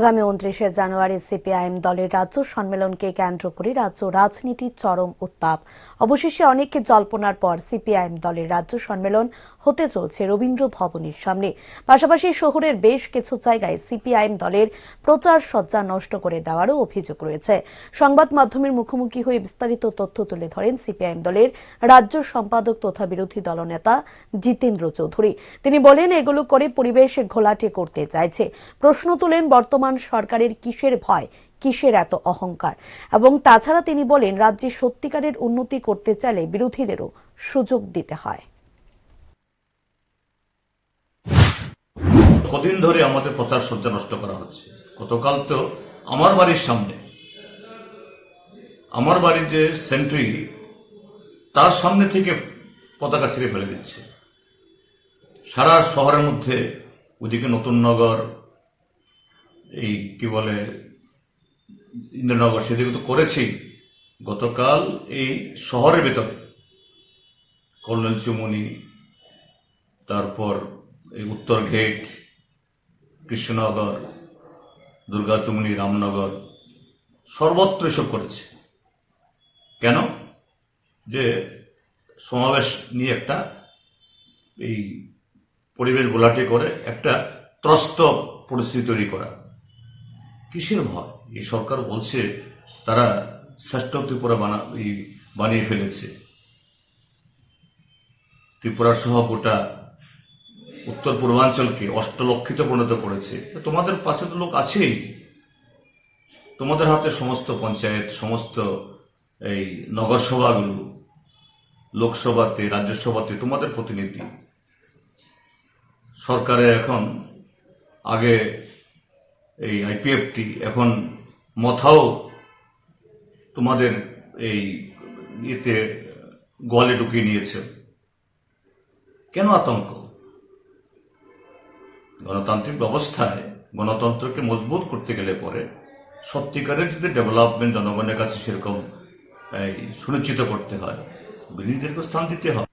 আগামী উনত্রিশে জানুয়ারি সিপিআইএম দলের রাজ্য সম্মেলনকে কেন্দ্র করে রাজ্য রাজনীতির চরম উত্তাপ। অবশেষে অনেক জল্পনার পর সিপিআইএম দলের রাজ্য সম্মেলন হতে চলছে রবীন্দ্র ভবনের সামনে। পাশাপাশি শহরের বেশ কিছু জায়গায় সিপিআইএম দলের প্রচার সজ্জা নষ্ট করে দেওয়ারও অভিযোগ রয়েছে। সংবাদ মাধ্যমের মুখোমুখি হয়ে বিস্তারিত তথ্য তুলে ধরেন সিপিআইএম দলের রাজ্য সম্পাদক তথা বিরোধী দলনেতা জিতেন্দ্র চৌধুরী। তিনি বলেন, এগুলো করে পরিবেশ ঘোলাটে করতে চাইছে। প্রশ্ন তুলেন বর্তমান সরকারের কিসের ভয়, কিসের এত অহংকার? এবং তাছাড়া তিনি বলেন, রাজ্যে সত্যিকারের উন্নতি করতে চাইলে বিরোধীদেরও সুযোগ দিতে হয়। কদিন ধরে আমাদের প্রচার সজ্জা নষ্ট করা হচ্ছে? গতকাল তো আমার বাড়ির সামনে, আমার বাড়ির যে সেন্ট্রি তার সামনে থেকে পতাকা ছিঁড়ে ফেলে দিচ্ছে। সারা শহরের মধ্যে ওইদিকে নতুন নগর এই কি বলে, ইন্দ্রনগর সেদিকে তো করেছি। গতকাল এই শহরের ভেতরে। কর্নেল চুমনি, তারপর এই উত্তর গেট কৃষ্ণনগর দুর্গাচুমনি রামনগর, সর্বত্র এসব করেছে। কেন? যে সমাবেশ নিয়ে একটা এই পরিবেশ গোলাটে করে একটা ত্রস্ত পরিস্থিতি তৈরি করা। কিসের ভয়? এই সরকার বলছে, তারা শ্রেষ্ঠ ত্রিপুরা বানা বানিয়ে ফেলেছে। ত্রিপুরা সহ গোটা উত্তর পূর্বাঞ্চলকে অষ্টলক্ষিত পরিণত করেছে। তোমাদের পাশে তো লোক আছেই। তোমাদের হাতে সমস্ত পঞ্চায়েত, সমস্ত এই নগরসভাগুলো, লোকসভাতে, রাজ্যসভাতে তোমাদের প্রতিনিধি। সরকারে এখন আগে এই আইপিএফটি এখন মথাও তোমাদের এই ইয়েতে গোয়ালে ঢুকিয়ে নিয়েছে। কেন আতঙ্ক? গণতান্ত্রিক ব্যবস্থায় গণতন্ত্রকে মজবুত করতে গেলে পরে সত্যিকারের যদি ডেভেলপমেন্ট জনগণের কাছে সেরকম সুনিশ্চিত করতে হয় বিরোধীদেরকে স্থান দিতে হবে।